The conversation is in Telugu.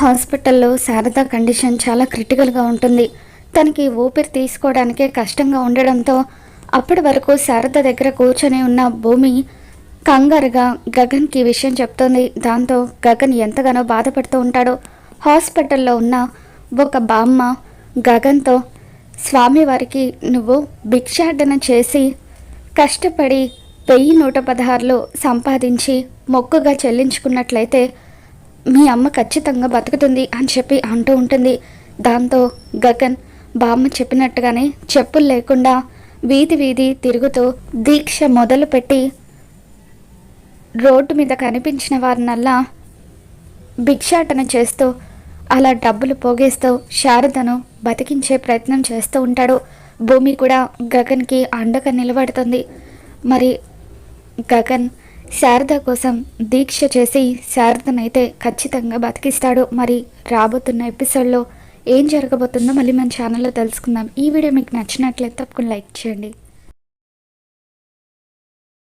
హాస్పిటల్లో శారద కండిషన్ చాలా క్రిటికల్గా ఉంటుంది. తనకి ఊపిరి తీసుకోవడానికే కష్టంగా ఉండడంతో అప్పటి వరకు శారద దగ్గర కూర్చొని ఉన్న భూమి కంగారుగా గగన్కి విషయం చెప్తోంది. దాంతో గగన్ ఎంతగానో బాధపడుతూ ఉంటాడో. హాస్పిటల్లో ఉన్న ఒక బామ్మ గగన్తో స్వామివారికి నువ్వు భిక్షాటన చేసి కష్టపడి వెయ్యి నూట పదహారులు సంపాదించి మొక్కుగా చెల్లించుకున్నట్లయితే మీ అమ్మ ఖచ్చితంగా బతుకుతుంది అని చెప్పి అంటూ ఉంటుంది. దాంతో గగన్ బామ్మ చెప్పినట్టుగానే చెప్పులు లేకుండా వీధి వీధి తిరుగుతూ దీక్ష మొదలుపెట్టి రోడ్డు మీద కనిపించిన వారినల్లా భిక్షాటన చేస్తూ అలా డబ్బులు పోగేస్తూ శారదను బతికించే ప్రయత్నం చేస్తూ ఉంటాడు. భూమి కూడా గగన్కి అండగా నిలబడుతుంది. మరి గగన్ శారద కోసం దీక్ష చేసి శారదనైతే ఖచ్చితంగా బతికిస్తాడు. మరి రాబోతున్న ఎపిసోడ్లో ఏం జరగబోతుందో మళ్ళీ మన ఛానల్లో తెలుసుకుందాం. ఈ వీడియో మీకు నచ్చినట్లయితే తప్పకుండా లైక్ చేయండి.